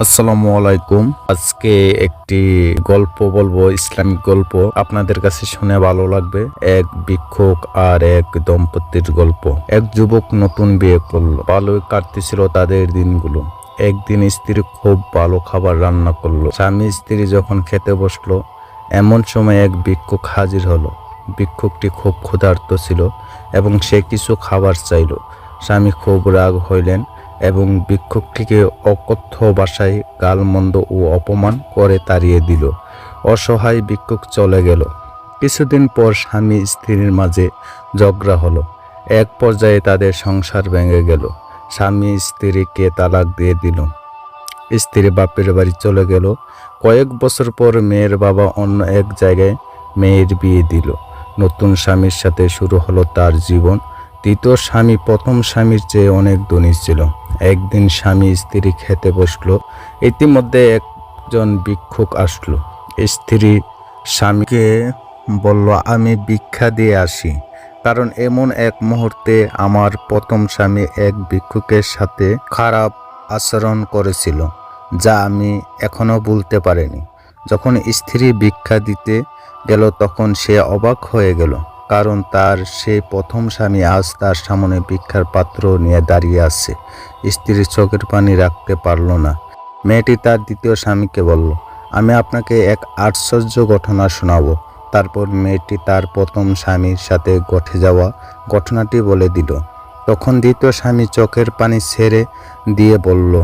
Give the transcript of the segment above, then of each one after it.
আসসালামু আলাইকুম। আজকে একটি গল্প বলব, ইসলামিক গল্প। আপনাদের কাছে শুনে ভালো লাগবে। এক ভিক্ষুক আর এক দম্পতির গল্প। এক যুবক নতুন বিয়ে করল। ভালোই কাটতেছিল তাদের দিনগুলো। একদিন স্ত্রী খুব ভালো খাবার রান্না করল। স্বামী স্ত্রী যখন খেতে বসল, এমন সময় এক ভিক্ষুক হাজির হলো। ভিক্ষুকটি খুব ক্ষুধার্ত ছিল এবং সে কিছু খাবার চাইলো। স্বামী খুব রাগ হইলেন। এবং ভিক্ষুকটিকে অকথ্য ভাষায় গালমন্দ ও অপমান করে তাড়িয়ে দিল। অসহায় ভিক্ষুক চলে গেল। কিছুদিন পর স্বামী স্ত্রীর মাঝে ঝগড়া হলো। এক পর্যায়ে তাদের সংসার ভেঙে গেল। স্বামী স্ত্রীকে তালাক দিয়ে দিল। স্ত্রী বাপের বাড়ি চলে গেল। কয়েক বছর পর মেয়ের বাবা অন্য এক জায়গায় মেয়ের বিয়ে দিল। নতুন স্বামীর সাথে শুরু হলো তার জীবন। দ্বিতীয় স্বামী প্রথম স্বামীর চেয়ে অনেক ধনী ছিল। একদিন স্বামী স্ত্রী খেতে বসল। ইতিমধ্যে একজন ভিক্ষুক আসলো। স্ত্রী স্বামীকে বলল, আমি ভিক্ষা দিয়ে আসি, কারণ এমন এক মুহূর্তে আমার প্রথম স্বামী এক ভিক্ষুকের সাথে খারাপ আচরণ করেছিল, যা আমি এখনও ভুলতে পারিনি। যখন স্ত্রী ভিক্ষা দিতে গেল, তখন সে অবাক হয়ে গেল, কারণ তার সে প্রথম স্বামী আজ তার সামনে ভিক্ষার পাত্র নিয়ে দাঁড়িয়ে আছে। স্ত্রীর চোখের পানি রাখতে পারল না। মেয়েটি তার দ্বিতীয় স্বামীকে বলল, আমি আপনাকে এক আশ্চর্য ঘটনা শোনাবো। তারপর মেয়েটি তার প্রথম স্বামীর সাথে ঘটে যাওয়া ঘটনাটি বলে দিল। তখন দ্বিতীয় স্বামী চোখের পানি ছেড়ে দিয়ে বলল,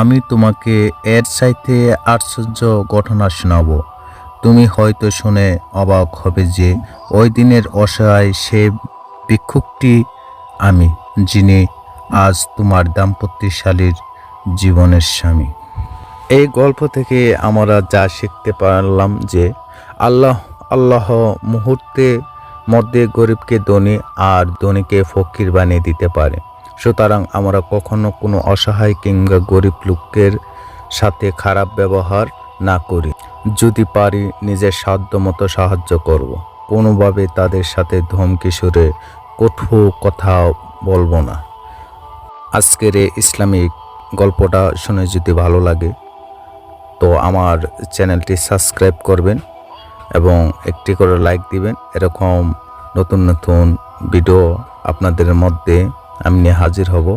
আমি তোমাকে এর চাইতে আশ্চর্য ঘটনা শোনাবো। তুমি হয়তো শুনে অবাক হবে যে ওই দিনের অসহায় সে ভিক্ষুকটি আমি, যিনি আজ তোমার দাম্পত্যশালীর জীবনের স্বামী। এই গল্প থেকে আমরা যা শিখতে পারলাম যে আল্লাহ আল্লাহ মুহূর্তে মধ্যে গরিবকে ধনী আর ধনীকে ফকির বানিয়ে দিতে পারে। সুতরাং আমরা কখনো কোনো অসহায় কিংবা গরিব লোকের সাথে খারাপ ব্যবহার না করি। যদি পারি, নিজের সাধ্য মতো সাহায্য করব। কোনোভাবে তাদের সাথে ধমকি সুরে কঠোর কথা বলব না। আজকের এই ইসলামিক গল্পটা শুনে যদি ভালো লাগে, তো আমার চ্যানেলটি সাবস্ক্রাইব করবেন এবং একটি করে লাইক দিবেন। এরকম নতুন নতুন ভিডিও আপনাদের মধ্যে আমি হাজির হব।